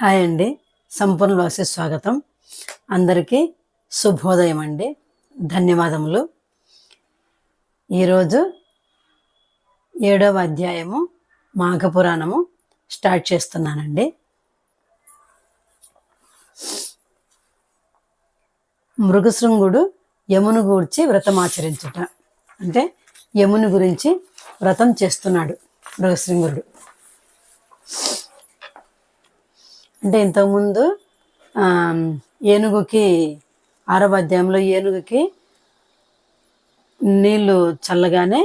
Hi అండి. సంపూర్ణ వాసి స్వాగతం. అందరికీ శుభోదయం అండి. ధన్యవాదములు. ఈరోజు ఏడవ అధ్యాయము మాఘపురాణము స్టార్ట్ చేస్తున్నానండి. మృగశృంగుడు యమును గూర్చి వ్రతమాచరించుట అంటే యముని గురించి వ్రతం చేస్తున్నాడు మృగశృంగుడు. అంటే ఇంతకుముందు ఏనుగుకి ఆరవ అధ్యాయంలో ఏనుగుకి నీళ్ళు చల్లగానే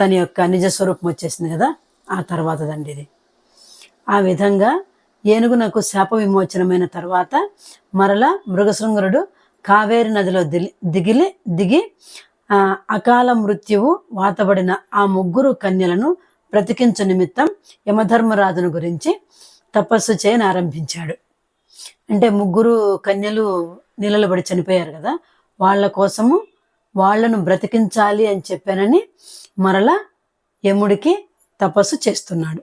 తన యొక్క నిజ స్వరూపం వచ్చేసింది కదా ఆ తర్వాతదండి ఇది. ఆ విధంగా ఏనుగు నాకు శాప విమోచనమైన తర్వాత మరలా మృగశృంగరుడు కావేరి నదిలో దిలి దిగిలి దిగి అకాల మృత్యువు వాతబడిన ఆ ముగ్గురు కన్యలను బ్రతికించు నిమిత్తం యమధర్మరాజును గురించి తపస్సు చేయని ఆరంభించాడు. అంటే ముగ్గురు కన్యలు నీళ్ళలో చనిపోయారు కదా వాళ్ళ కోసము వాళ్ళను బ్రతికించాలి అని చెప్పానని మరలా యముడికి తపస్సు చేస్తున్నాడు.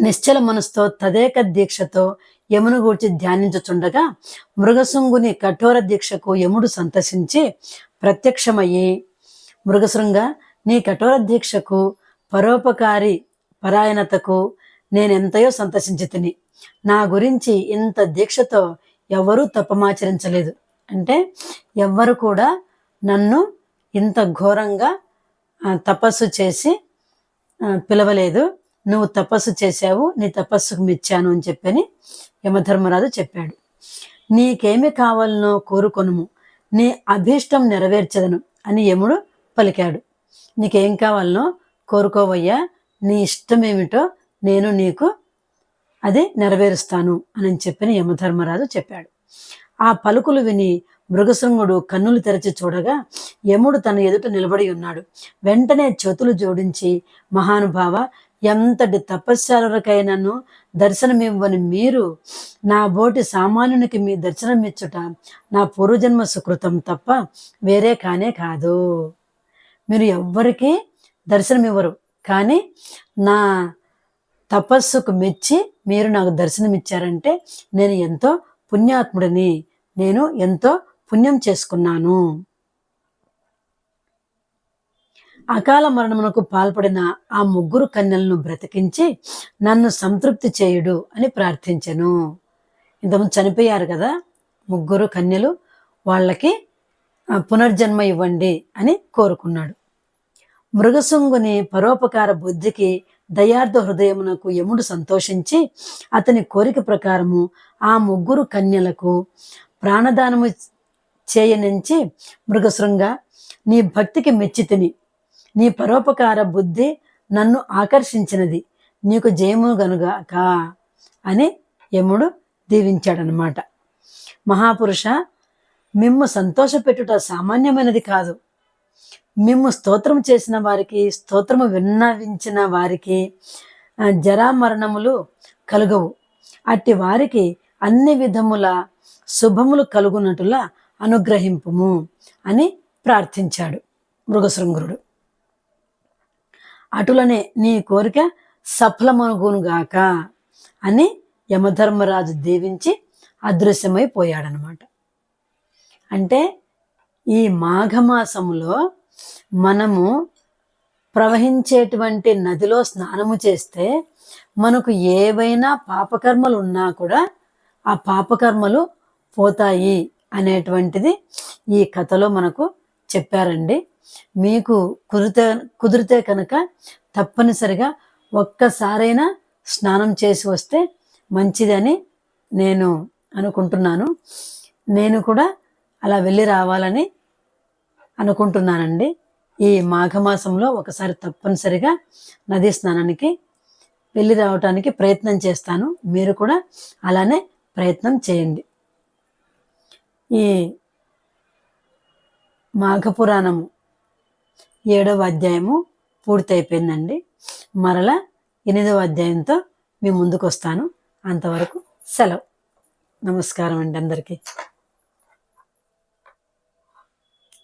నిశ్చల మనసుతో తదేక దీక్షతో యమును గూర్చి ధ్యానించుచుండగా మృగశృంగుని కఠోర దీక్షకు యముడు సంతసించి ప్రత్యక్షమయ్యి మృగశృంగ నీ కఠోర దీక్షకు పరోపకారి పరాయణతకు నేనెంతయో సంతసించి తిని నా గురించి ఇంత దీక్షతో ఎవరూ తప్పమాచరించలేదు అంటే ఎవ్వరు కూడా నన్ను ఇంత ఘోరంగా తపస్సు చేసి పిలవలేదు. నువ్వు తపస్సు చేశావు నీ తపస్సుకు మెచ్చాను అని చెప్పని యమధర్మరాజు చెప్పాడు. నీకేమి కావాలనో కోరుకొనుము. నీ అభీష్టం నెరవేర్చదను అని యముడు పలికాడు. నీకేం కావాలనో కోరుకోవయ్యా. నీ ఇష్టమేమిటో నేను నీకు అది నెరవేరుస్తాను అని చెప్పిన యమధర్మరాజు చెప్పాడు. ఆ పలుకులు విని మృగశృంగుడు కన్నులు తెరచి చూడగా యముడు తన ఎదుట నిలబడి ఉన్నాడు. వెంటనే చేతులు జోడించి మహానుభావ ఎంతటి తపశ్శాలకైనను దర్శనమివ్వని మీరు నా బోటి సామాన్యునికి మీ దర్శనమిచ్చుట నా పూర్వజన్మ సుకృతం తప్ప వేరే కానే కాదు. మీరు ఎవ్వరికీ దర్శనమివ్వరు. కానీ నా తపస్సుకు మెచ్చి మీరు నాకు దర్శనమిచ్చారంటే నేను ఎంతో పుణ్యాత్ముడిని. నేను ఎంతో పుణ్యం చేసుకున్నాను. అకాల మరణమునకు పాల్పడిన ఆ ముగ్గురు కన్యలను బ్రతికించి నన్ను సంతృప్తి చేయుడు అని ప్రార్థించెను. ఇంతకుముందు చనిపోయారు కదా ముగ్గురు కన్యలు వాళ్ళకి పునర్జన్మ ఇవ్వండి అని కోరుకున్నాడు. మృగశృంగుని పరోపకార బుద్ధికి దయార్థ హృదయమునకు యముడు సంతోషించి అతని కోరిక ప్రకారము ఆ ముగ్గురు కన్యలకు ప్రాణదానము చేయనించి మృగశృంగ నీ భక్తికి మెచ్చి తిని. నీ పరోపకార బుద్ధి నన్ను ఆకర్షించినది. నీకు జయము గనుగాక అని యముడు దీవించాడనమాట మహాపురుష మిమ్ము సంతోషపెట్టుట సామాన్యమైనది కాదు. మేము స్తోత్రం చేసిన వారికి స్తోత్రము విన్నవించిన వారికి జరామరణములు కలుగవు. అట్టి వారికి అన్ని విధముల శుభములు కలుగునట్టులా అనుగ్రహింపుము అని ప్రార్థించాడు మృగశృంగురుడు. అటులనే నీ కోరిక సఫలమనుగునుగాక అని యమధర్మరాజు దీవించి అదృశ్యమైపోయాడనమాట. అంటే ఈ మాఘమాసములో మనము ప్రవహించేటువంటి నదిలో స్నానము చేస్తే మనకు ఏవైనా పాపకర్మలు ఉన్నా కూడా ఆ పాపకర్మలు పోతాయి అనేటువంటిది ఈ కథలో మనకు చెప్పారండి. మీకు కుదిరితే కుదిరితే కనుక తప్పనిసరిగా ఒక్కసారైనా స్నానం చేసి వస్తే మంచిదని నేను అనుకుంటున్నాను. నేను కూడా అలా వెళ్ళి రావాలని అనుకుంటున్నానండి. ఈ మాఘమాసంలో ఒకసారి తప్పనిసరిగా నదీ స్నానానికి వెళ్ళి రావటానికి ప్రయత్నం చేస్తాను. మీరు కూడా అలానే ప్రయత్నం చేయండి. ఈ మాఘపురాణము ఏడవ అధ్యాయము పూర్తయిపోయిందండి. మరలా ఎనిమిదవ అధ్యాయంతో మీ ముందుకు వస్తాను అంతవరకు సెలవు. నమస్కారం అండి అందరికీ.